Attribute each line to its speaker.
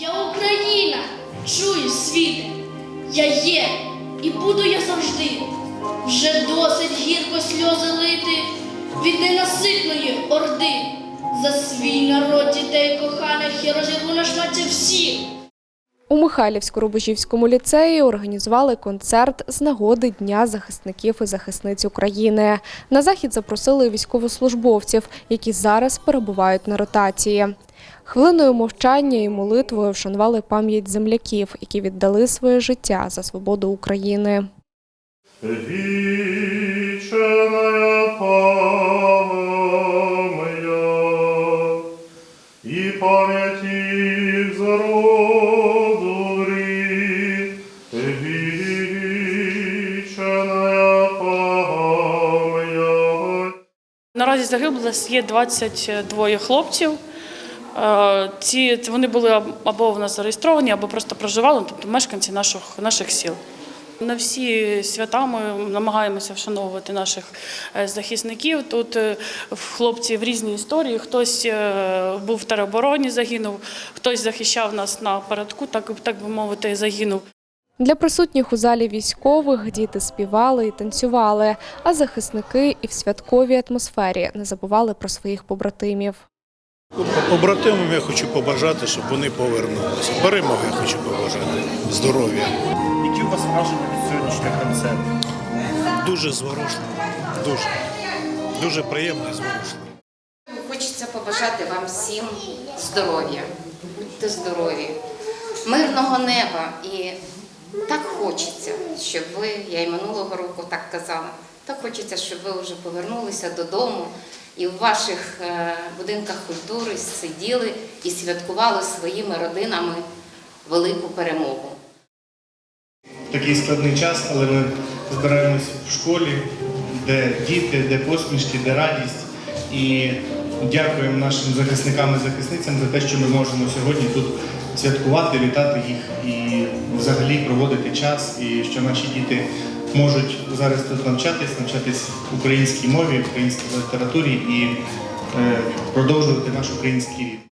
Speaker 1: Я Україна, чую світе, я є і буду я завжди. Вже досить гірко сльози лити від ненаситної орди. За свій народ дітей коханих я розірву на шмаття всіх.
Speaker 2: У Михайлівсько-Рубежівському ліцеї організували концерт з нагоди Дня захисників і захисниць України. На захід запросили військовослужбовців, які зараз перебувають на ротації. Хвилиною мовчання і молитвою вшанували пам'ять земляків, які віддали своє життя за свободу України.
Speaker 3: Вечная память и память их за роду гріх. Вечная.
Speaker 4: Наразі загиблих є 22 хлопців. Е, Ці вони були або в нас зареєстровані, або просто проживали, тобто мешканці наших, наших сіл. На всі свята ми намагаємося вшановувати наших е, захисників. Тут е, хлопці в різні історії. Хтось був в теробороні, загинув, хтось захищав нас на передку, так, так би мовити, загинув.
Speaker 2: Для присутніх у залі військових діти співали і танцювали, а захисники і в святковій атмосфері не забували про своїх побратимів.
Speaker 5: Побратимам я хочу побажати, щоб вони повернулися. Перемоги я хочу побажати. Здоров'я.
Speaker 3: Які у вас враження від сьогоднішнього концерту?
Speaker 5: Дуже зворушливо. Дуже. Дуже приємно і зворушливо.
Speaker 6: Хочеться побажати вам всім здоров'я. Будьте здорові, мирного неба. І так хочеться, щоб ви, я і минулого року так казала, так хочеться, щоб ви вже повернулися додому і в ваших е, будинках культури сиділи і святкували своїми родинами велику перемогу.
Speaker 7: такий складний час, але ми збираємось в школі, де діти, де посмішки, де радість. І дякуємо нашим захисникам і захисницям за те, що ми можемо сьогодні тут святкувати, вітати їх і взагалі проводити час, і що наші діти можуть зараз тут навчатись, навчатись українській мові, українській літературі і е, продовжувати наш український рід.